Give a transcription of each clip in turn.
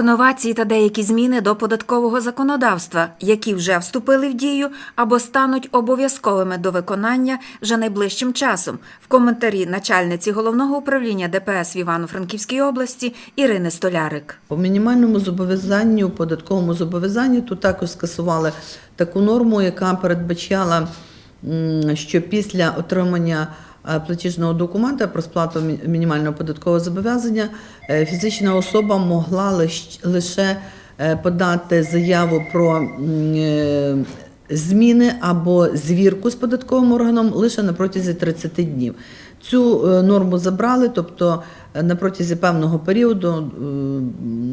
Про новації та деякі зміни до податкового законодавства, які вже вступили в дію або стануть обов'язковими до виконання вже найближчим часом. В коментарі начальниці головного управління ДПС в Івано-Франківській області Ірини Столярик. По мінімальному зобов'язанню, податковому зобов'язанню тут також скасували таку норму, яка передбачала, що після отримання платіжного документа про сплату мінімального податкового зобов'язання е, фізична особа могла лише е, подати заяву про е, зміни або звірку з податковим органом лише на протязі 30 днів. Цю е, норму забрали, тобто е, на протязі певного періоду е,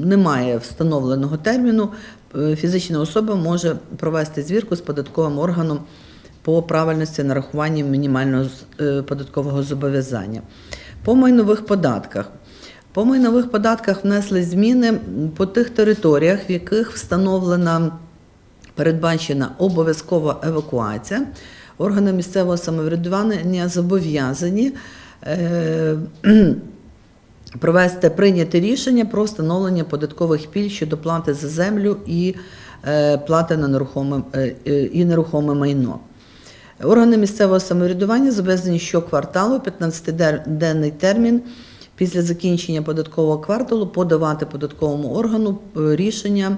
немає встановленого терміну. е, Фізична особа може провести звірку з податковим органом по правильності нарахування мінімального е, податкового зобов'язання. По майнових податках. По майнових податках внесли зміни по тих територіях, в яких встановлена передбачена обов'язкова евакуація. Органи місцевого самоврядування зобов'язані е, провести прийняти рішення про встановлення податкових пільг щодо плати за землю і е, плати на нерухоме і нерухоме майно. Органи місцевого самоврядування зобов'язані щокварталу, 15-денний термін після закінчення податкового кварталу подавати податковому органу е, рішення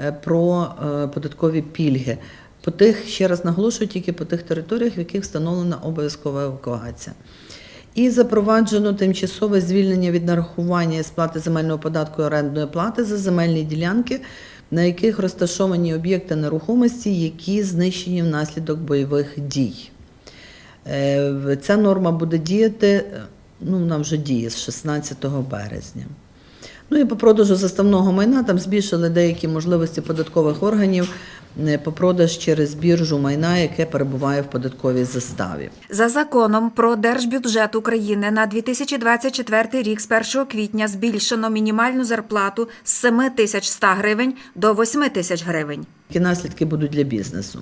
е, про е, податкові пільги. По тих, ще раз наголошую, тільки по тих територіях, в яких встановлена обов'язкова евакуація. І запроваджено тимчасове звільнення від нарахування і сплати земельного податку і орендної плати за земельні ділянки, на яких розташовані об'єкти нерухомості, які знищені внаслідок бойових дій. Е, Ця норма буде діяти, е, ну вона вже діє з 16 березня. Ну і по продажу заставного майна там збільшили деякі можливості податкових органів е, по продаж через біржу майна, яке перебуває в податковій заставі. За законом про держбюджет України на 2024 рік з 1 квітня збільшено мінімальну зарплату з 7100 гривень до 8 тисяч гривень. Які наслідки будуть для бізнесу?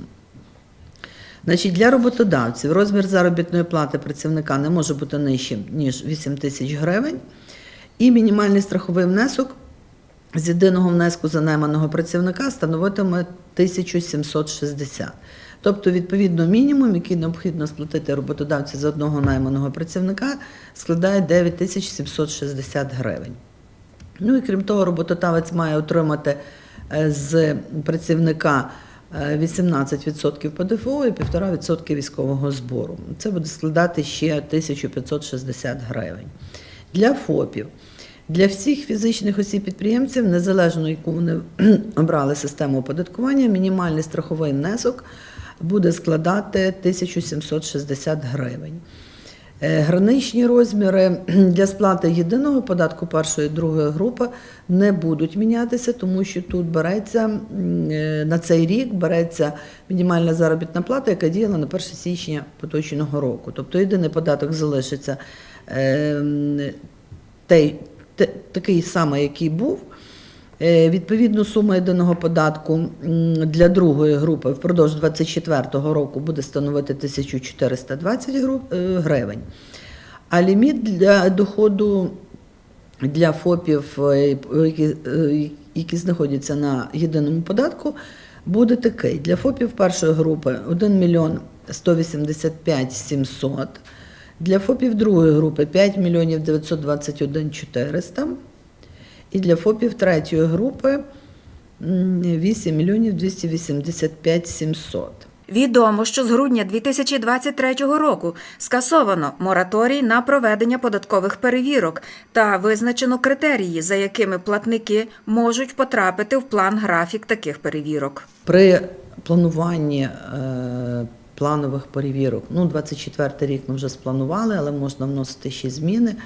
Значить, для роботодавців розмір заробітної плати працівника не може бути нижчим, ніж 8 тисяч гривень, і мінімальний страховий внесок з єдиного внеску за найманого працівника становитиме 1760. Тобто, відповідно, мінімум, який необхідно сплатити роботодавці за одного найманого працівника, складає 9760 гривень. Ну і крім того, роботодавець має отримати е, з працівника е, 18% ПДФО і 1,5% військового збору. Це буде складати ще 1560 гривень. Для ФОПів. Для всіх фізичних осіб-підприємців, незалежно яку вони обрали систему оподаткування, мінімальний страховий внесок буде складати 1760 гривень. Е, Граничні розміри для сплати єдиного податку першої і другої групи не будуть мінятися, тому що тут береться е, на цей рік береться мінімальна заробітна плата, яка діяла на 1 січня поточного року. Тобто єдиний податок залишиться той, те- такий самий, який був. Е, Відповідно, сума єдиного податку для другої групи впродовж 2024 року буде становити 1420 е, гривень. А ліміт для доходу для ФОПів, е, які, які знаходяться на єдиному податку, буде такий. Для ФОПів першої групи 1 мільйон 185 700, для ФОПів другої групи 5 мільйонів 921 400, і для ФОПів третьої групи м, 8 мільйонів 285 700. Відомо, що з грудня 2023 року скасовано мораторій на проведення податкових перевірок та визначено критерії, за якими платники можуть потрапити в план графік таких перевірок. При плануванні е, планових перевірок, ну 24 рік ми вже спланували, але можна вносити ще зміни.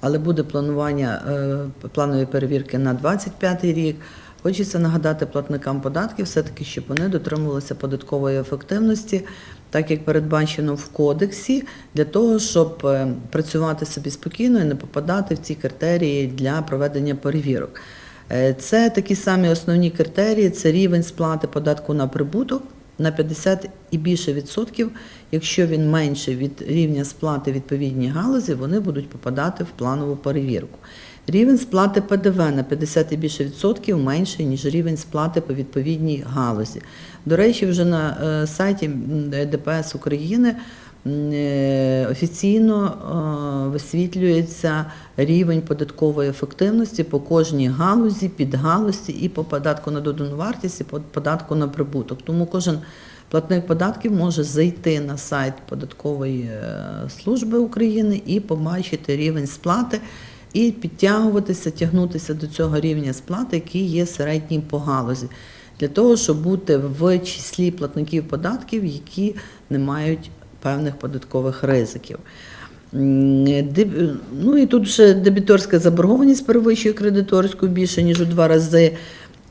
Але буде планування е, планової перевірки на 25 рік. Хочеться нагадати платникам податків, все-таки, щоб вони дотримувалися податкової ефективності, так як передбачено в кодексі, для того, щоб е, працювати собі спокійно і не попадати в ці критерії для проведення перевірок. Е, Це такі самі основні критерії: це рівень сплати податку на прибуток на 50 і більше відсотків. Якщо він менше від рівня сплати відповідній галузі, вони будуть попадати в планову перевірку. Рівень сплати ПДВ на 50 і більше відсотків менший, ніж рівень сплати по відповідній галузі. До речі, вже на е, сайті ДПС України офіційно е, висвітлюється рівень податкової ефективності по кожній галузі, підгалузі і по податку на додану вартість, і по податку на прибуток. Тому кожен платник податків може зайти на сайт податкової е, служби України і побачити рівень сплати. І підтягуватися, тягнутися до цього рівня сплати, який є середнім по галузі, для того, щоб бути в числі платників податків, які не мають певних податкових ризиків. Ну і тут вже дебіторська заборгованість перевищує кредиторську більше, ніж у два рази.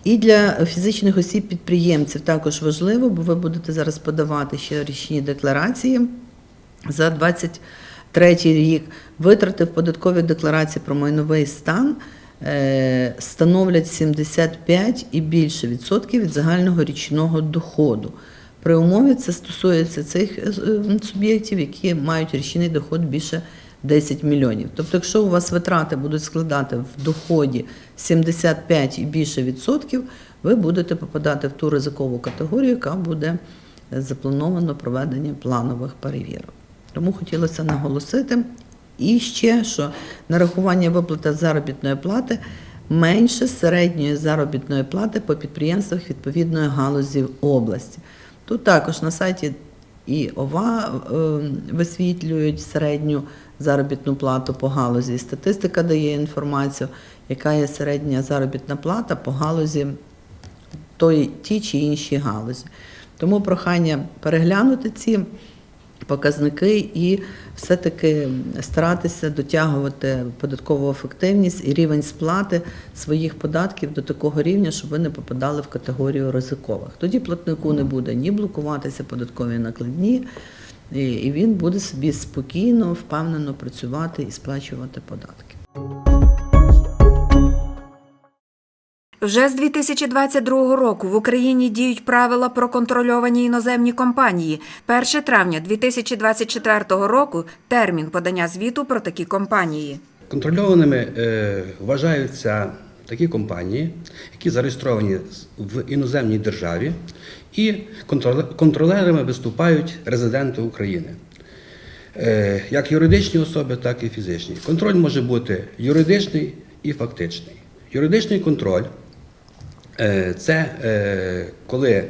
І для фізичних осіб-підприємців також важливо, бо ви будете зараз подавати ще річні декларації за 23 рік. Витрати в податковій декларації про майновий стан е, становлять 75 і більше відсотків від загального річного доходу. При умові це стосується цих е, суб'єктів, які мають річний доход більше 10 мільйонів. Тобто, якщо у вас витрати будуть складати в доході 75 і більше відсотків, ви будете попадати в ту ризикову категорію, яка буде заплановано проведення планових перевірок. Тому хотілося наголосити і ще, що нарахування виплати заробітної плати менше середньої заробітної плати по підприємствах відповідної галузі області. Тут також на сайті і ОВА е, висвітлюють середню заробітну плату по галузі. Статистика дає інформацію, яка є середня заробітна плата по галузі тої, ті чи іншій галузі. Тому прохання переглянути ці показники і все-таки старатися дотягувати податкову ефективність і рівень сплати своїх податків до такого рівня, щоб ви не попадали в категорію ризикових. Тоді платнику не буде ні блокуватися податкові накладні, і він буде собі спокійно, впевнено працювати і сплачувати податки. Вже з 2022 року в Україні діють правила про контрольовані іноземні компанії. 1 травня 2024 року термін подання звіту про такі компанії. Контрольованими е, вважаються такі компанії, які зареєстровані в іноземній державі, і контроле- контролерами виступають резиденти України. Е, як юридичні особи, так і фізичні. Контроль може бути юридичний і фактичний. Юридичний контроль це е, коли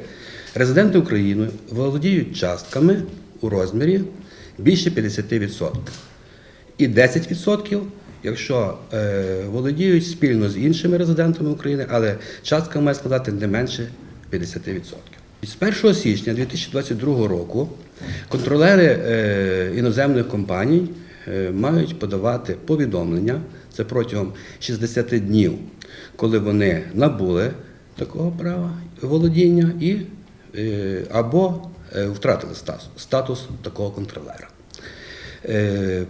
резиденти України володіють частками у розмірі більше 50%. І 10%, якщо е, володіють спільно з іншими резидентами України, але частка має складати не менше 50%. З 1 січня 2022 року контролери е, іноземних компаній е, мають подавати повідомлення, це протягом 60 днів, коли вони набули такого права володіння і, е, або е, втратили статус, статус такого контролера. Е,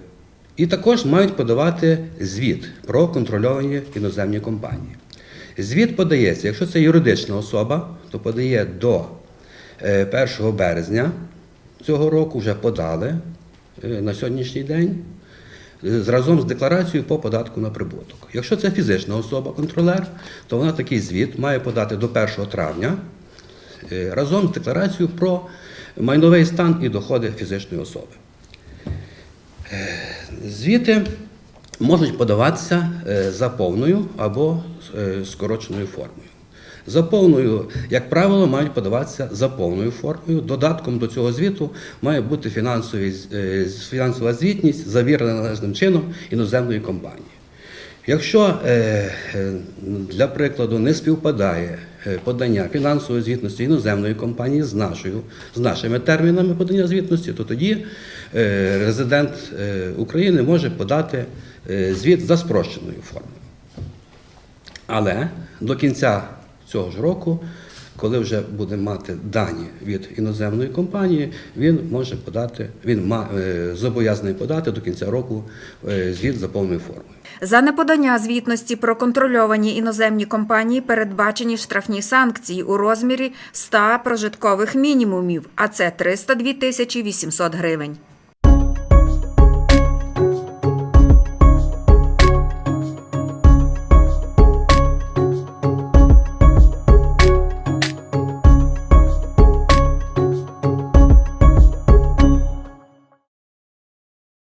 І також мають подавати звіт про контрольовані іноземні компанії. Звіт подається, якщо це юридична особа, то подає до е, 1 березня цього року, вже подали на сьогоднішній день разом з декларацією по податку на прибуток. Якщо це фізична особа, контролер, то вона такий звіт має подати до 1 травня е, разом з декларацією про майновий стан і доходи фізичної особи. Звіти можуть подаватися е, за повною або е, скороченою формою. За повною, як правило, мають подаватися за повною формою. Додатком до цього звіту має бути фінансові, е, фінансова звітність, завірена належним чином іноземної компанії. Якщо е, е, для прикладу не співпадає подання фінансової звітності іноземної компанії з нашою, з нашими термінами подання звітності, то тоді резидент України може подати звіт за спрощеною формою. Але до кінця цього ж року, коли вже буде мати дані від іноземної компанії, він може подати, він ма, е, зобов'язаний подати до кінця року е, звіт за повною формою. За неподання звітності про контрольовані іноземні компанії передбачені штрафні санкції у розмірі 100 прожиткових мінімумів, а це 302 тисячі 800 гривень.